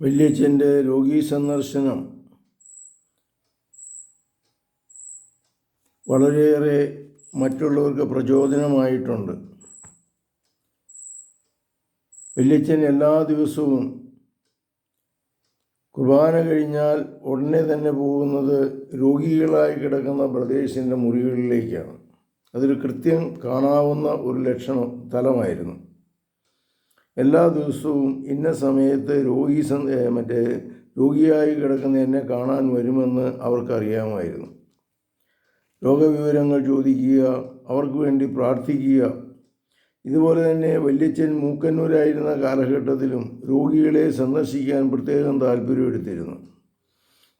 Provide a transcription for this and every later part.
വല്യച്ഛന്റെ രോഗീ സന്ദർശനം വളരെയേറെ മറ്റുള്ളവർക്ക് പ്രചോദനമായിട്ടുണ്ട്. വല്യച്ഛൻ എല്ലാ ദിവസവും കുർബാന കഴിഞ്ഞാൽ ഉടനെ തന്നെ പോകുന്നത് രോഗികളായി കിടക്കുന്ന ബ്രദേഴ്സിന്റെ മുറികളിലേക്കാണ്. അതൊരു കൃത്യം കാണാവുന്ന ഒരു ലക്ഷണം തലമായിരുന്നു. എല്ലാ ദിവസവും ഇന്ന സമയത്ത് രോഗി മറ്റേ രോഗിയായി കിടക്കുന്ന എന്നെ കാണാൻ വരുമെന്ന് അവർക്കറിയാമായിരുന്നു. രോഗവിവരങ്ങൾ ചോദിക്കുക അവർക്ക് വേണ്ടി പ്രാർത്ഥിക്കുക. ഇതുപോലെ തന്നെ വല്യച്ഛൻ മൂക്കന്നൂരായിരുന്ന കാലഘട്ടത്തിലും രോഗികളെ സന്ദർശിക്കാൻ പ്രത്യേകം താല്പര്യമെടുത്തിരുന്നു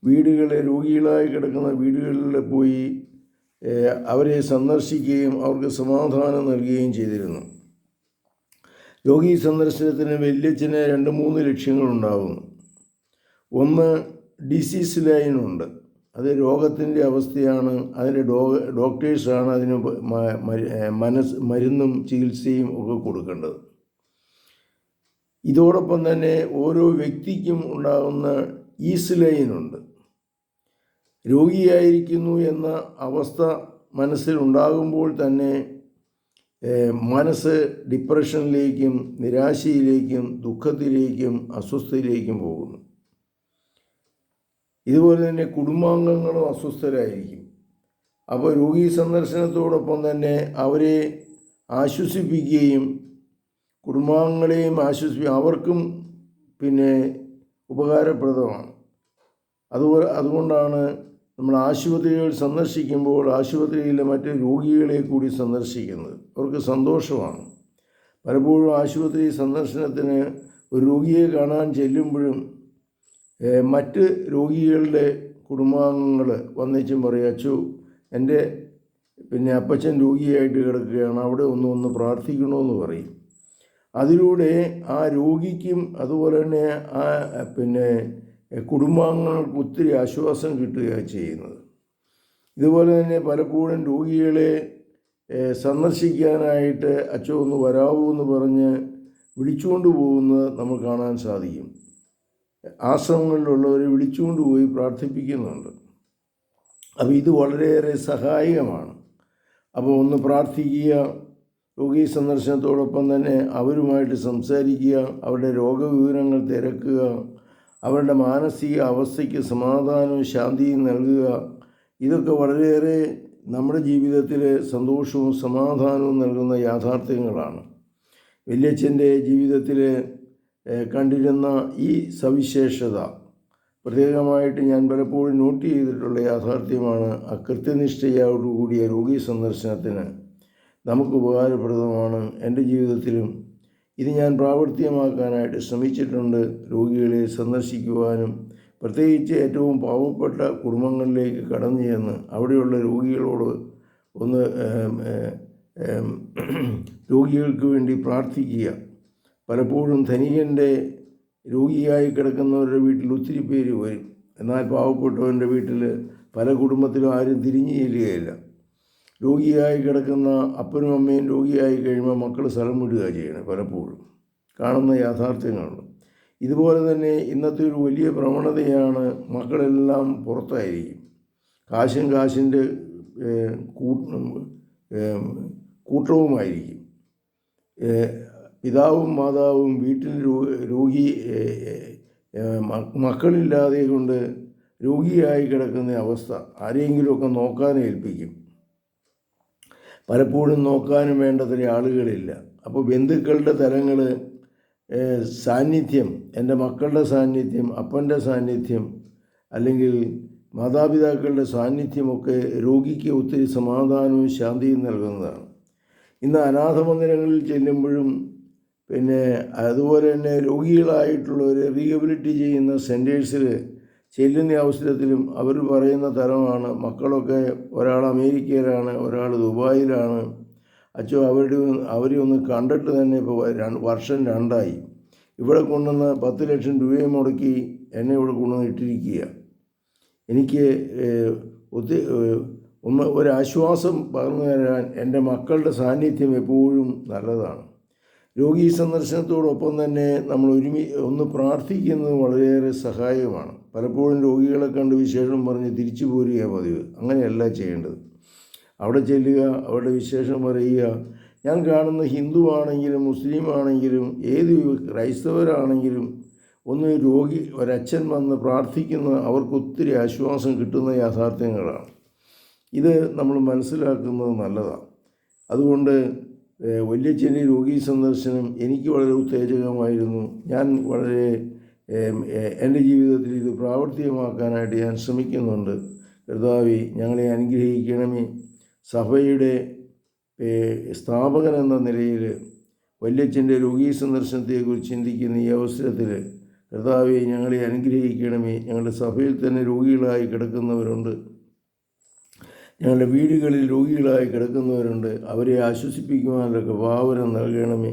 വീടുകളെ രോഗികളായി കിടക്കുന്ന വീടുകളിൽ പോയി അവരെ സന്ദർശിക്കുകയും അവർക്ക് സമാധാനം നൽകുകയും ചെയ്തിരുന്നു. രോഗി സന്ദർശനത്തിന് വല്യച്ഛന് രണ്ട് മൂന്ന് ലക്ഷ്യങ്ങളുണ്ടാകുന്നു ഒന്ന് ഡിസീസ് ലൈനുണ്ട് അത് രോഗത്തിന്റെ അവസ്ഥയാണ്. അതിന്റെ ഡോ ഡോക്ടേഴ്സാണ് അതിന് മനസ് മരുന്നും ചികിത്സയും ഒക്കെ കൊടുക്കേണ്ടത്. ഇതോടൊപ്പം തന്നെ ഓരോ വ്യക്തിക്കും ഉണ്ടാകുന്ന ഈസ് ലൈനുണ്ട് രോഗിയായിരിക്കുന്നു എന്ന അവസ്ഥ മനസ്സിലുണ്ടാകുമ്പോൾ തന്നെ മനസ്സ് ഡിപ്രഷനിലേക്കും നിരാശയിലേക്കും ദുഃഖത്തിലേക്കും അസ്വസ്ഥയിലേക്കും പോകുന്നു. ഇതുപോലെ തന്നെ കുടുംബാംഗങ്ങളും അസ്വസ്ഥരായിരിക്കും. അപ്പോൾ രോഗി സന്ദർശനത്തോടൊപ്പം തന്നെ അവരെ ആശ്വസിപ്പിക്കുകയും കുടുംബാംഗങ്ങളെയും ആശ്വസിപ്പി അവർക്കും പിന്നെ ഉപകാരപ്രദമാണ്. അതുപോലെ അതുകൊണ്ടാണ് നമ്മൾ ആശുപത്രികൾ സന്ദർശിക്കുമ്പോൾ ആശുപത്രിയിലെ മറ്റ് രോഗികളെ കൂടി സന്ദർശിക്കുന്നത് അവർക്ക് സന്തോഷമാണ്. പലപ്പോഴും ആശുപത്രി സന്ദർശനത്തിന് ഒരു രോഗിയെ കാണാൻ ചെല്ലുമ്പോഴും മറ്റ് രോഗികളുടെ കുടുംബാംഗങ്ങൾ വന്നേച്ചും പറയും അച്ചു എന്റെ പിന്നെ അപ്പച്ചൻ രോഗിയായിട്ട് കിടക്കുകയാണ് അവിടെ ഒന്ന് ഒന്ന് പ്രാർത്ഥിക്കണമെന്ന് പറയും. അതിലൂടെ ആ രോഗിക്കും അതുപോലെ തന്നെ ആ പിന്നെ കുടുംബാംഗങ്ങൾക്ക് ഒത്തിരി ആശ്വാസം കിട്ടുകയാണ് ചെയ്യുന്നത്. ഇതുപോലെ തന്നെ പലപ്പോഴും രോഗികളെ സന്ദർശിക്കാനായിട്ട് അച്ഛൻ ഒന്ന് വരാവൂ എന്ന് പറഞ്ഞ് വിളിച്ചുകൊണ്ട് പോകുന്നത് നമ്മൾ കാണാൻ സാധിക്കും. ആശ്രമങ്ങളിലുള്ളവരെ വിളിച്ചുകൊണ്ട് പോയി പ്രാർത്ഥിപ്പിക്കുന്നുണ്ട്. അപ്പോൾ ഇത് വളരെയേറെ സഹായകമാണ്. അപ്പോൾ ഒന്ന് പ്രാർത്ഥിക്കുക രോഗി സന്ദർശനത്തോടൊപ്പം തന്നെ അവരുമായിട്ട് സംസാരിക്കുക അവരുടെ രോഗവിവരങ്ങൾ തിരക്കുക അവരുടെ മാനസിക അവസ്ഥയ്ക്ക് സമാധാനവും ശാന്തിയും നൽകുക. ഇതൊക്കെ വളരെയേറെ നമ്മുടെ ജീവിതത്തിൽ സന്തോഷവും സമാധാനവും നൽകുന്ന യാഥാർത്ഥ്യങ്ങളാണ്. വല്യച്ഛന്റെ ജീവിതത്തിൽ കണ്ടിരുന്ന ഈ സവിശേഷത പ്രത്യേകമായിട്ട് ഞാൻ പലപ്പോഴും നോട്ട് ചെയ്തിട്ടുള്ള യാഥാർത്ഥ്യമാണ് അകൃത്യനിഷ്ഠയോടുകൂടിയ കൃത്യനിഷ്ഠയോടുകൂടിയ രോഗി സന്ദർശനത്തിന്. നമുക്ക് ഉപകാരപ്രദമാണ് എന്റെ ജീവിതത്തിലും ഇത് ഞാൻ പ്രാവർത്തികമാക്കാനായിട്ട് ശ്രമിച്ചിട്ടുണ്ട്. രോഗികളെ സന്ദർശിക്കുവാനും പ്രത്യേകിച്ച് ഏറ്റവും പാവപ്പെട്ട കുടുംബങ്ങളിലേക്ക് കടന്നു ചെന്ന് അവിടെയുള്ള രോഗികളോട് ഒന്ന് രോഗികൾക്ക് വേണ്ടി പ്രാർത്ഥിക്കുക. പലപ്പോഴും ധനികന്റെ രോഗിയായി കിടക്കുന്നവരുടെ വീട്ടിൽ ഒത്തിരി പേര് വരും. എന്നാൽ പാവപ്പെട്ടവന്റെ വീട്ടിൽ പല കുടുംബത്തിലും ആരും തിരിഞ്ഞു ചെല്ലുകയില്ല. രോഗിയായി കിടക്കുന്ന അപ്പനും അമ്മയും രോഗിയായി കഴിയുമ്പോൾ മക്കൾ സ്ഥലം വിടുക ചെയ്യണം പലപ്പോഴും. കാണുന്ന യാഥാർത്ഥ്യങ്ങളുണ്ട്. ഇതുപോലെ തന്നെ ഇന്നത്തെ ഒരു വലിയ പ്രവണതയാണ് മക്കളെല്ലാം പുറത്തായിരിക്കും. കാശും കാശിന്റെ കൂട്ടവുമായിരിക്കും. പിതാവും മാതാവും വീട്ടിൽ രോഗി മക്കളില്ലാതെ കൊണ്ട് രോഗിയായി കിടക്കുന്ന അവസ്ഥ ആരെങ്കിലുമൊക്കെ നോക്കാൻ ഏൽപ്പിക്കും. പലപ്പോഴും നോക്കാനും വേണ്ടത്ര ആളുകളില്ല. അപ്പോൾ ബന്ധുക്കളുടെ തലങ്ങൾ സാന്നിധ്യം എന്റെ മക്കളുടെ സാന്നിധ്യം അപ്പന്റെ സാന്നിധ്യം അല്ലെങ്കിൽ മാതാപിതാക്കളുടെ സാന്നിധ്യമൊക്കെ രോഗിക്ക് ഒത്തിരി സമാധാനവും ശാന്തിയും നൽകുന്നതാണ്. ഇന്ന് അനാഥ മന്ദിരങ്ങളിൽ ചെല്ലുമ്പോഴും പിന്നെ അതുപോലെ തന്നെ രോഗികളായിട്ടുള്ളവർ റീഹബിലിറ്റി ചെയ്യുന്ന സെന്റേഴ്സിൽ ചെല്ലുന്ന അവസരത്തിലും അവർ പറയുന്ന തരമാണ്. മക്കളൊക്കെ ഒരാൾ അമേരിക്കയിലാണ് ഒരാൾ ദുബായിലാണ്. അച്ഛോ അവരുടെ അവരെ ഒന്ന് കണ്ടിട്ട് തന്നെ ഇപ്പോൾ വർഷം രണ്ടായി. ഇവിടെ കൊണ്ടുവന്ന് പത്ത് ലക്ഷം രൂപയും മുടക്കി എന്നെ ഇവിടെ കൊണ്ടുവന്ന് ഇട്ടിരിക്കുക എനിക്ക് ഒത്തി ഒന്ന് ഒരാശ്വാസം പകർന്നു തരാൻ എന്റെ മക്കളുടെ സാന്നിധ്യം എപ്പോഴും നല്ലതാണ്. രോഗീ സന്ദർശനത്തോടൊപ്പം തന്നെ നമ്മൾ ഒരുമി ഒന്ന് പ്രാർത്ഥിക്കുന്നത് വളരെയേറെ സഹായകമാണ് പലപ്പോഴും രോഗികളെ കണ്ട് വിശേഷം പറഞ്ഞ് തിരിച്ചു പോരുക പതിവ്. അങ്ങനെയല്ല ചെയ്യേണ്ടത്. അവിടെ ചെല്ലുക അവരുടെ വിശേഷം പറയുക. ഞാൻ കാണുന്ന ഹിന്ദു ആണെങ്കിലും മുസ്ലിം ആണെങ്കിലും ഏത് ക്രൈസ്തവരാണെങ്കിലും ഒന്ന് രോഗി ഒരച്ഛൻ വന്ന് പ്രാർത്ഥിക്കുന്ന അവർക്ക് ഒത്തിരി ആശ്വാസം കിട്ടുന്ന യാഥാർത്ഥ്യങ്ങളാണ്. ഇത് നമ്മൾ മനസ്സിലാക്കുന്നത് നല്ലതാണ്. അതുകൊണ്ട് വലിയ വല്യച്ഛന്റെ രോഗി സന്ദർശനം എനിക്ക് വളരെ ഉത്തേജകമായിരുന്നു. ഞാൻ വളരെ എന്റെ ജീവിതത്തിൽ ഇത് പ്രാവർത്തികമാക്കാനായിട്ട് ഞാൻ ശ്രമിക്കുന്നുണ്ട്. കർത്താവി ഞങ്ങളെ അനുഗ്രഹിക്കണമേ. സഭയുടെ സ്ഥാപകൻ എന്ന നിലയിൽ വല്യച്ഛന്റെ രോഗീ സന്ദർശനത്തെക്കുറിച്ച് ചിന്തിക്കുന്ന ഈ അവസരത്തിൽ കർത്താവെ ഞങ്ങളെ അനുഗ്രഹിക്കണമേ. ഞങ്ങളുടെ സഭയിൽ തന്നെ രോഗികളായി കിടക്കുന്നവരുണ്ട്. ഞങ്ങളുടെ വീടുകളിൽ രോഗികളായി കിടക്കുന്നവരുണ്ട്. അവരെ ആശ്വസിപ്പിക്കുവാനൊക്കെ ഭാവന നൽകണമേ.